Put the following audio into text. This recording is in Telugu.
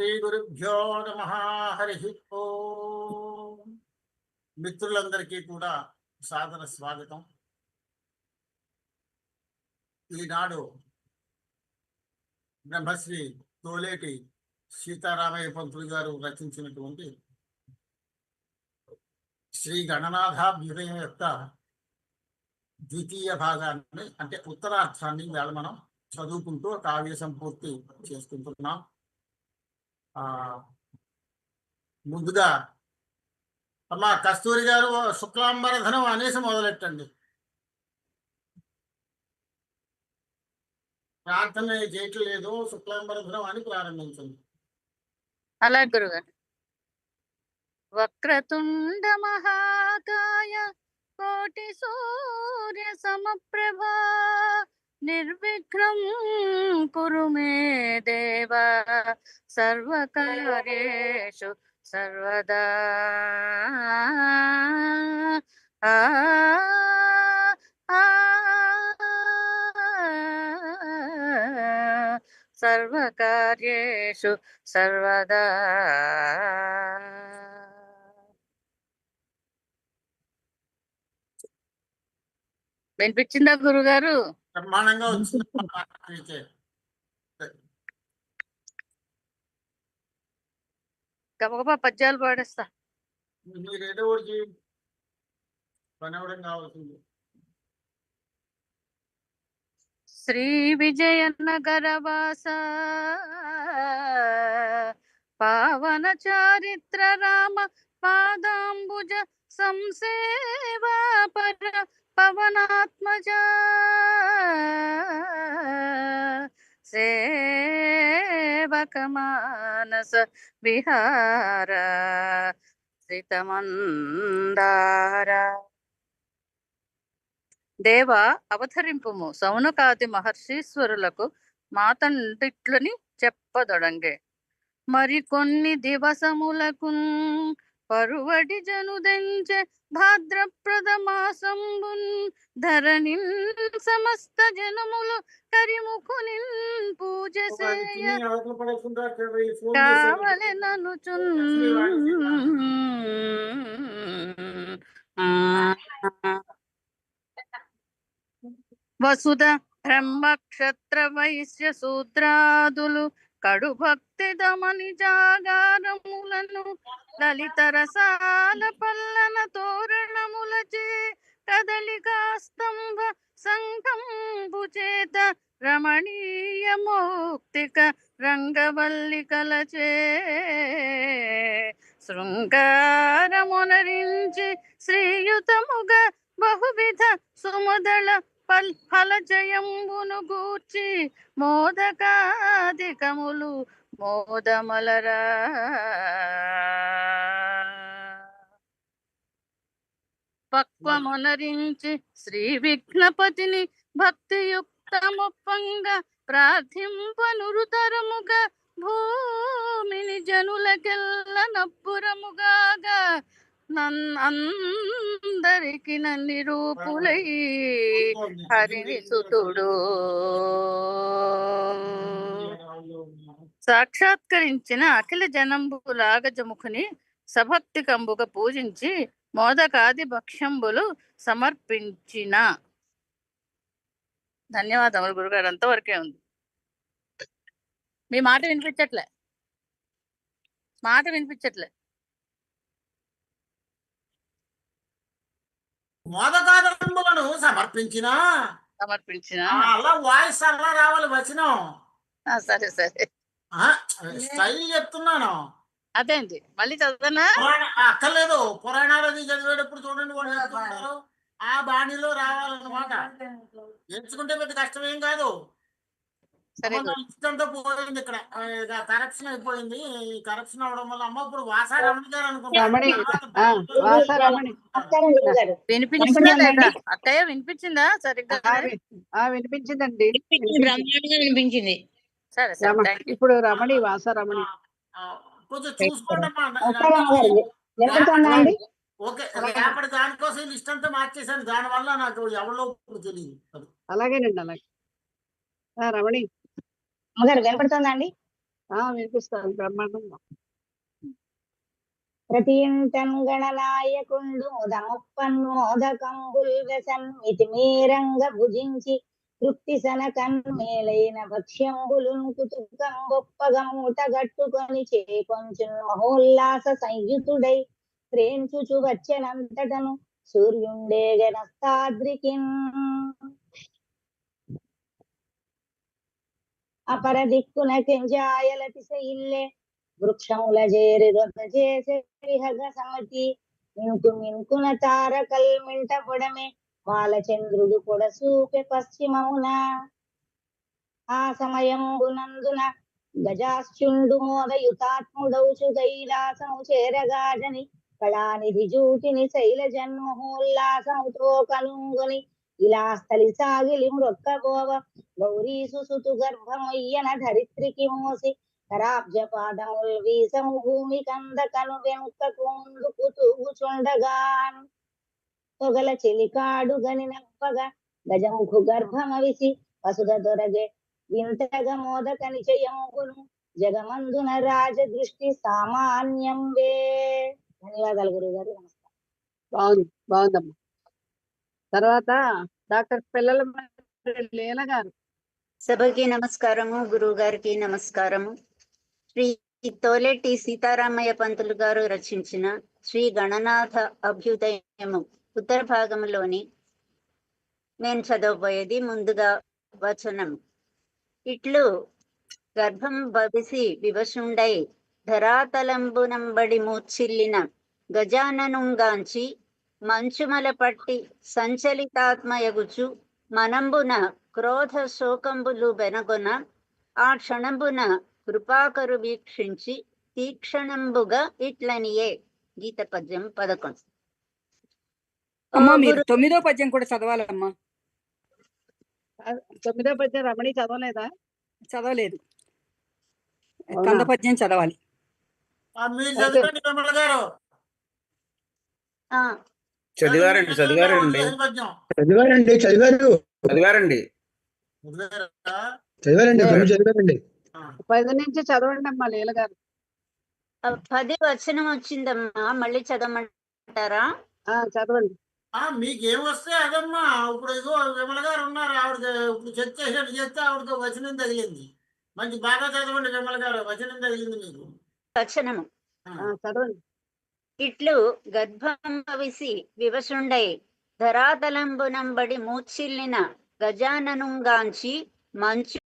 శ్రీగురుభ్యో నమ హరి మిత్రులందరికీ కూడా సాదర స్వాగతం. ఈనాడు బ్రహ్మశ్రీ తోలేటి సీతారామయ్య పంతులు గారు రచించినటువంటి శ్రీ గణనాథాభ్యుదయం యొక్క ద్వితీయ భాగాన్ని అంటే ఉత్తరార్థాన్ని వేళ మనం చదువుకుంటూ కావ్య సంపూర్తి చేసుకుంటున్నాం. ముందుగా అమ్మ కస్తూరి గారు శుక్లాంబరధనం అనేసి మొదలెట్టండి. ప్రార్థన చేయట్లేదు శుక్లాంబరధనం అని ప్రారంభించండి. అలా గురుగారు. వక్రతుండ మహాకాయ కోటి సూర్య సమప్రభా నిర్విఘ్నం కురు మే దేవ సర్వకార్యేషు సర్వదా ఆ ఆ సర్వకార్యేషు సర్వదా వినిపించిందా గురుగారు బ్రహ్మాండంగా వచ్చింది అయితే. గబగబా పద్యాలు పాడేస్తా ఒకటి చేయండి. పని అవ్వడం కావాల్సింది శ్రీ విజయ నగర వాస పావన చారిత్ర రామ పాదాంబుజ సంసేవా పర పవనాత్మజ. సేవక మానస విహార శ్రితమందార. దేవ అవతరింపుము. సౌనకాది మహర్షీశ్వరులకు మాతండిట్లని చెప్పదొడంగే. మరి కొన్ని దివసములకు పరువడి జనుదెంచె భాద్రప్రద మాసంబున్ ధరణి సమస్త జనములు కరిముఖుని పూజ అది చేయ తిని అవతల పడేసుకుంటా, అక్కడ పోయి ఫోన్ చేశారు. కావలెననుచున్ వసుధ బ్రహ్మక్షత్ర వైశ్య శూద్రాదులు కడు భక్తి దమని జాగారములను లలిత రసాల పల్లన తోరణములచే కదలికాస్తంభ స్తంభ సంకంబు చేత రమణీయ మౌక్తిక రంగవల్లికలచే. శృంగారమునరించి శ్రీయుతముగ బహువిధ సుమదళ పల్ ఫలజయంబును గూర్చి మోదకాధికములు మోదమలరా. పక్వమునరించి శ్రీ విఘ్నపతిని భక్తియుక్తముప్పంగా ప్రార్థింపనురుతరముగా భూమిని జనులకెల్ల నబ్బురముగాగా నన్ అందరికి నన్ని రూపులై హరిని సుతుడు సాక్షాత్కరించిన అఖిల జనంబు లాగజముఖుని సభక్తి కంబుగా పూజించి మోదకాది భక్ష్యంబులు సమర్పించిన. ధన్యవాదములు గురుగారు. అంతవరకే ఉంది. మీ మాట వినిపించట్లే. మాట వినిపించట్లే. మోదకాదంబులను సమర్పించిన? సమర్పించిన? అలా వాయిస్ అలా రావాలి వచనం. ఆ, సరే సరే. స్టైల్ చెప్తున్నాను. అదే అండి. మళ్ళీ చదవనా అక్కర్లేదు. పురాణాలు అది చదివేటప్పుడు చూడండి వాళ్ళు ఆ బాణిలో రావాలన్నమాట. ఎంచుకుంటే పెద్ద కష్టమేం కాదు. ఇష్టంతో పోయింది ఇక్కడ. కరప్షన్ అయిపోయింది. ఈ కరప్షన్ అవడం వల్ల అమ్మ ఇప్పుడు గారు రమణి, వాసారమణి. వినిపించిందా. అక్కయ్య వినిపించిందా సరిగ్గా? వినిపించిందండి. వినిపించింది. సరే. ఇప్పుడు రమణి వాసారమణి. కొంచెం చూసుకోండి ఓకే రేపటి దానికోసం ఈ లిస్ట్ అంతా మార్చేసాను దానివల్ల నాకు ఎవరిలో తెలియదు. అలాగేనండి అలాగే. ఆ, రమణి. అమ్మగారు వినపడుతుందా అండి వినిపిస్తాను బ్రహ్మాండంగా. ప్రతి ఇంటన్ గణనాయకుండు ముదముప్పన్ను మోదకంబుల్ వ్యసన్ మితిమీరంగ భుజించి తృప్తి సనకన్ మేలైన భక్ష్యంబులున్ కుతుకం గొప్పగ మూట గట్టుకొని చేకొంచున్ మహోల్లాస సంయుతుడై ప్రేంచుచు వచ్చెనంతటను సూర్యుండే గనస్తాద్రికిన్ అపర దిక్కున కెంజాయల వృక్షముల చేరి రొద్ద చేసే విహగ సమతి మినుకు మినుకున తారకల్ మింట పొడమే. బాలచంద్రుడు పొడసూపె పశ్చిమమున. ఆ సమయంబునందున గజాశ్చుండు మోదయుతాత్ముడౌచు కైలాసము చేరగాజని. కళానిధి జూటిని శైల జన్మహోల్లాసముతో కనుగొని ఇలా స్థలి సాగిలి మృక్కబోవ గౌరీసు సుతు గర్భమయ్యన ధరిత్రికి మోసి కరాబ్జ పాదముల్ వీసము భూమి కందకను వెనుక ముందుకు తూగుచుండగాన్ తొగల చెలికాడు గని నవ్వగా గజముఖు గర్భమవిసి పసుగ దొరగే వింతగ మోదక నిచయముగును జగమందున రాజ దృష్టి సామాన్యం వే ధన్యవాదాలు గురువు గారు నమస్కారం. బాగుంది బాగుందమ్మా. తర్వాత డాక్టర్ పిల్లల లీల గారు. సభకి నమస్కారము గురువు గారికి నమస్కారము. శ్రీ తోలెట్టి సీతారామయ్య పంతులు గారు రచించిన శ్రీ గణనాథ అభ్యుదయము ఉత్తర భాగంలోని నేను చదవబోయేది ముందుగా వచనం ఇట్లు గర్భం భవిసి వివశుండై ధరాతలంబునంబడి మూర్చిల్లిన గజాననుంగాంచి మంచుమల పట్టి సంచలితాత్మయగుచు మనంబున క్రోధ శోకంబులు బెనగొన ఆ క్షణంబున కృపాకరు వీక్షించి తీక్షణంబుగా ఇట్లనియే. గీత పద్యం పదకొండు. అమ్మా మీరు తొమ్మిదో పద్యం కూడా చదవాలమ్మా. తొమ్మిదో పద్యం రమణి చదవలేదా? చదవలేదు? కంద పద్యం చదవాలి. ఆ, మీరు చదవండి విమల గారు. ఆ, చదివారండి చదివారండి. చదివారండి. చదివారు. చదివారండి. చదివారా? చదివారండి చదివారండి. పది నుంచి చదవండి అమ్మా లీల గారు. పది వచనం వచ్చిందమ్మా మళ్ళీ చదవమంటారా? ఆ చదవండి. ఆ, మీకేం వస్తే అదమ్మా ఇప్పుడు ఇగో విమల గారు ఉన్నారు ఆవిడ ఇప్పుడు చెక్ చేసేట్టు చేస్తే ఆవిడకి వచనం తగిలింది. మంచి బాగా చదవండి విమల గారు వచనం తగిలింది మీకు. వచనము. చదవండి. ఇట్లు గర్భం భవిసి వివసుండై ధరాతలంబునంబడి మూర్చిల్లిన గజాననుంగాంచి మంచు